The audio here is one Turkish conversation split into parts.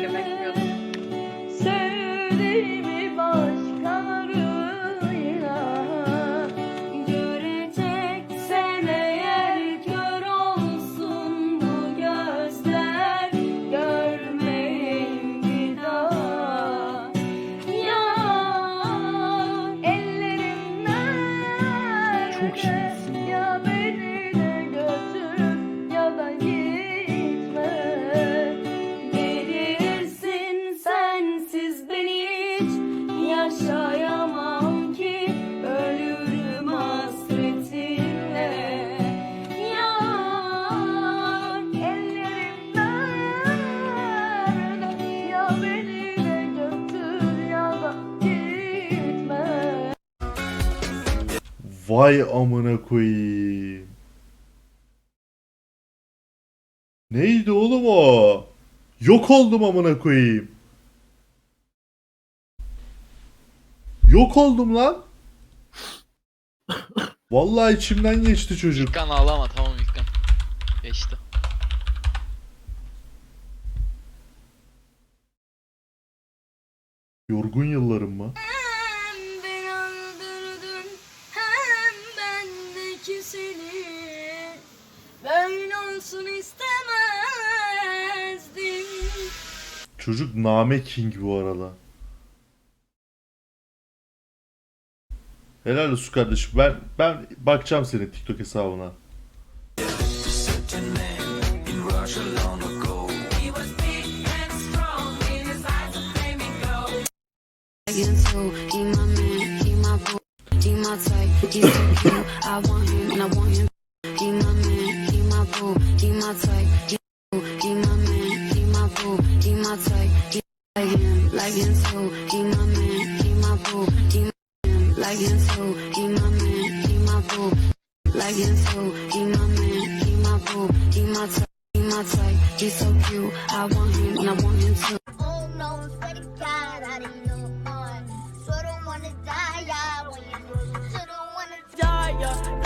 welcome back everyone. Vay amına koyayım. Neydi oğlum o? Yok oldum amına koyayım. Yok oldum lan. Vallahi içimden geçti çocuk. İlkan ağlama tamam İlkan. Geçti. Yorgun yıllarım mı? Çocuk Name King bu arada. Helal olsun kardeşim. Ben ben bakacağım senin TikTok hesabına.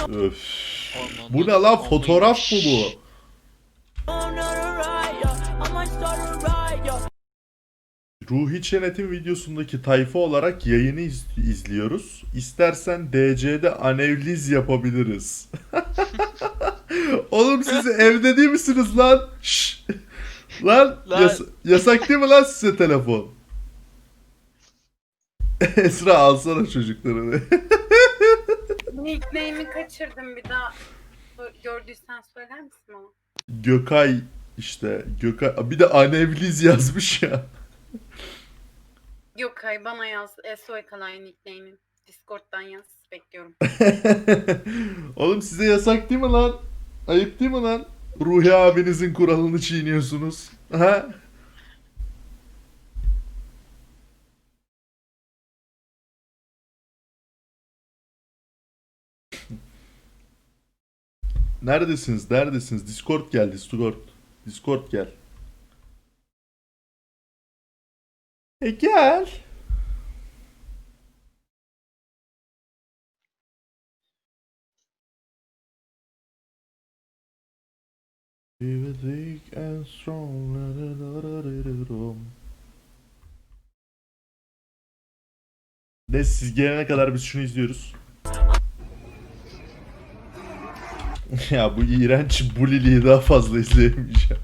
Oh. Bu ne lan? Fotoğraf mı bu? Ruhi Çenet'in videosundaki tayfa olarak yayını iz- izliyoruz. İstersen DC'de anevliz yapabiliriz. Oğlum siz evde değil misiniz lan? Şşş. Lan, Lan. yas- yasak değil mi lan size telefon? Esra alsana çocuklarını. Nickname'i kaçırdım bir daha. Gördüysen söyler misin bana? Gökay işte Gökay bir de anevliz yazmış ya. Yok ay bana yaz. Esoy Kalay nickname'im. Discord'dan yaz. Bekliyorum. Oğlum size yasak değil mi lan? Ayıp değil mi lan? Ruhi abinizin kuralını çiğniyorsunuz. Ha? Neredesiniz? Neredesiniz? Discord gel, Discord. Discord gel. E gel. We thick and strong. Ne siz gelene kadar biz şunu izliyoruz. ya bu iğrenç buliliği daha fazla izleyemeyeceğim.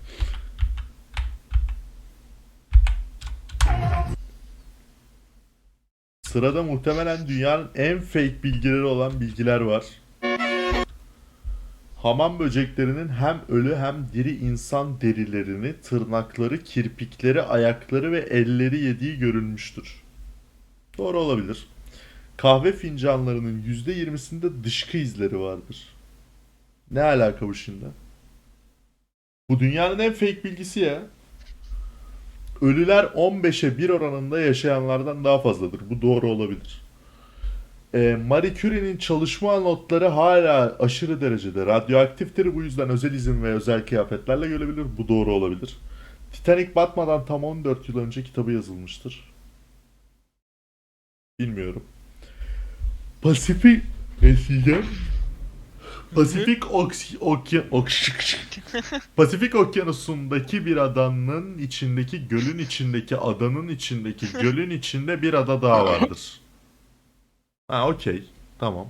Sırada muhtemelen dünyanın en fake bilgileri olan bilgiler var. Hamam böceklerinin hem ölü hem diri insan derilerini, tırnakları, kirpikleri, ayakları ve elleri yediği görülmüştür. Doğru olabilir. Kahve fincanlarının %20'sinde dışkı izleri vardır. Ne alaka bu şimdi? Bu dünyanın en fake bilgisi ya. Ölüler 15'e 1 oranında yaşayanlardan daha fazladır. Bu doğru olabilir. Ee, Marie Curie'nin çalışma notları hala aşırı derecede radyoaktiftir. Bu yüzden özel izin ve özel kıyafetlerle görebilir. Bu doğru olabilir. Titanic batmadan tam 14 yıl önce kitabı yazılmıştır. Bilmiyorum. Pasifik diyeceğim? Pasifik Okya- Pasifik Okyanusu'ndaki bir adanın içindeki gölün içindeki adanın içindeki gölün içinde bir ada daha vardır. Ha okey. Tamam.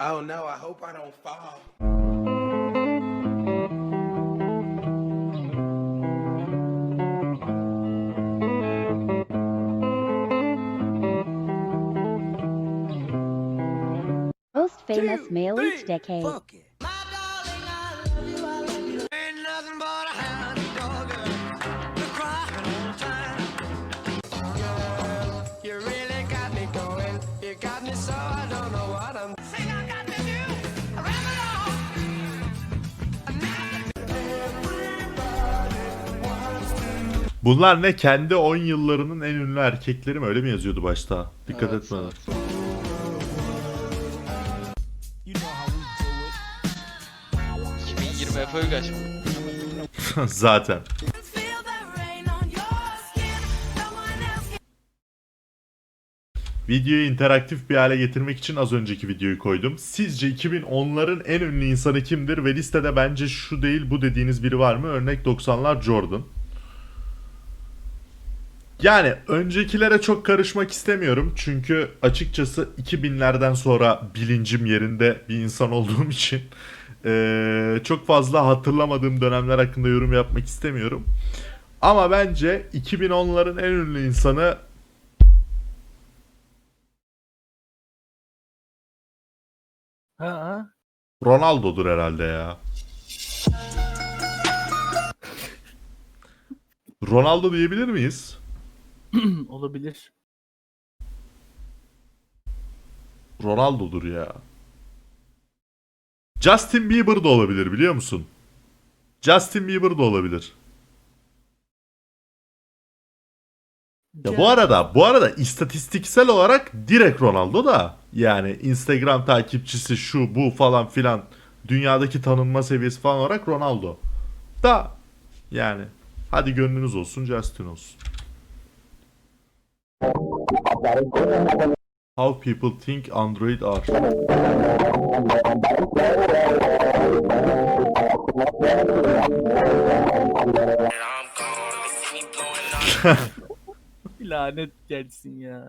Oh no, I hope I don't fall. What I'm. Sing, I got to do. Bunlar ne? Kendi 10 yıllarının en ünlü erkekleri mi? Öyle mi yazıyordu başta? Dikkat Evet, etmeden. Do it. 2020 Efe Uygaç mı? Zaten. Videoyu interaktif bir hale getirmek için az önceki videoyu koydum. Sizce 2010'ların en ünlü insanı kimdir ve listede bence şu değil bu dediğiniz biri var mı? Örnek 90'lar Jordan. Yani öncekilere çok karışmak istemiyorum. Çünkü açıkçası 2000'lerden sonra bilincim yerinde bir insan olduğum için eee, çok fazla hatırlamadığım dönemler hakkında yorum yapmak istemiyorum. Ama bence 2010'ların en ünlü insanı Ha, Ronaldo'dur herhalde ya. Ronaldo diyebilir miyiz? olabilir. Ronaldo'dur ya. Justin Bieber da olabilir biliyor musun? Justin Bieber da olabilir. Ya bu arada bu arada istatistiksel olarak direkt Ronaldo da yani Instagram takipçisi şu bu falan filan dünyadaki tanınma seviyesi falan olarak Ronaldo. Da yani hadi gönlünüz olsun Justin olsun. How people think Android are. Lanet gelsin ya.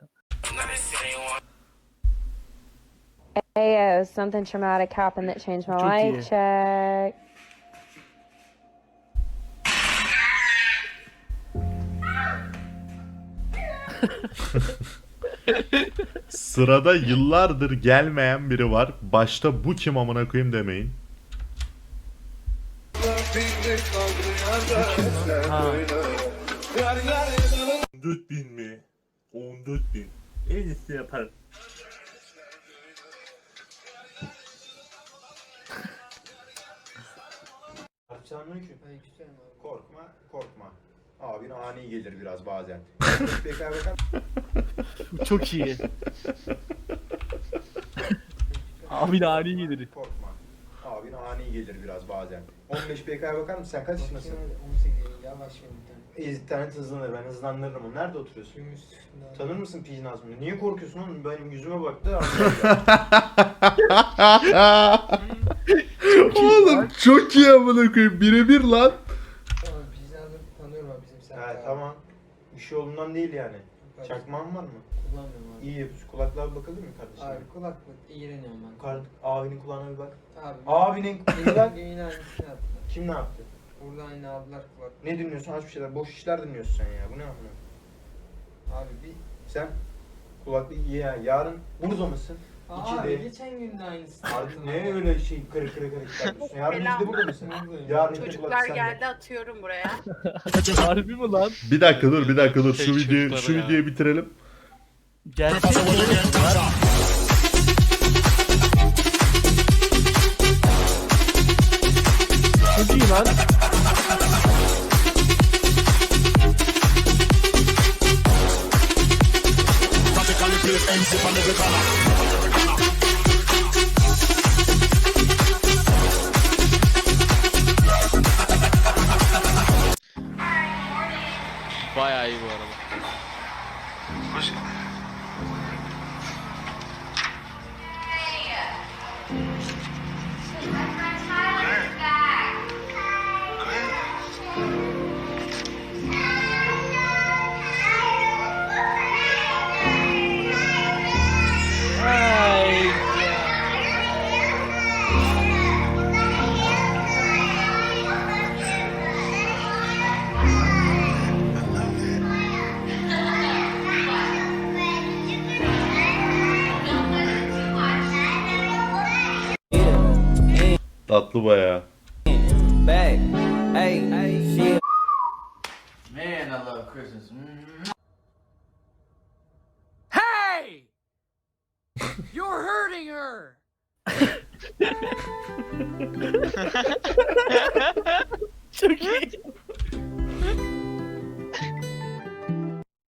Ayo, uh, something traumatic happened that changed my Çok life. iyi. Check. Sırada yıllardır gelmeyen biri var. Başta bu kim amına koyayım demeyin. Ha. 14 bin mi? 14 bin. En iyisi yaparım. Selamünaleyküm. Korkma, korkma. Abin ani gelir biraz bazen. PK bakar Bu çok iyi. Abi nani gelir. Korkma. Abin ani gelir biraz bazen. 15 PK'ya bakar mısın? Sen kaç yaşındasın? 18 yavaş İnternet hızlanır, ben hızlandırırım. onu. Nerede oturuyorsun? Tanır mısın Pidgin Azmi'yi? Niye korkuyorsun oğlum? Benim yüzüme baktı. Oğlum çok iyi amına koyayım. Birebir lan. Abi bizim ha, tamam. Bir şey olduğundan değil yani. Çakmağın var mı? Kullanmıyorum abi. İyi yapıyorsun. Kulaklığa bir bakabilir mi kardeşim? Abi kulaklık iğreniyorum ben. Kar- abinin kulağına bir bak. Abi. Abinin yine aynısını yaptılar. kim ne yaptı? Buradan yine aldılar kulak. Ne dinliyorsun? Aç bir şeyler. Boş işler dinliyorsun sen ya. Bu ne amına? Abi bir... Sen kulaklığı ya yarın burada mısın? Aa, İki abi de- geçen gün de aynısını Artık ne öyle şey kırı kırı kırı çıkartıyorsun? Yarın biz de burada mısın? Yarın Çocuklar geldi atıyorum buraya. Harbi mi lan? Bir dakika dur bir dakika dur. Şu Tek videoyu şu ya. videoyu bitirelim. Gerçek Çok iyi lan. Bayağı iyi bu arada. Hoş Tatlı bayağı. Man, I love Christmas. Hey! You're hurting her! Çok iyi.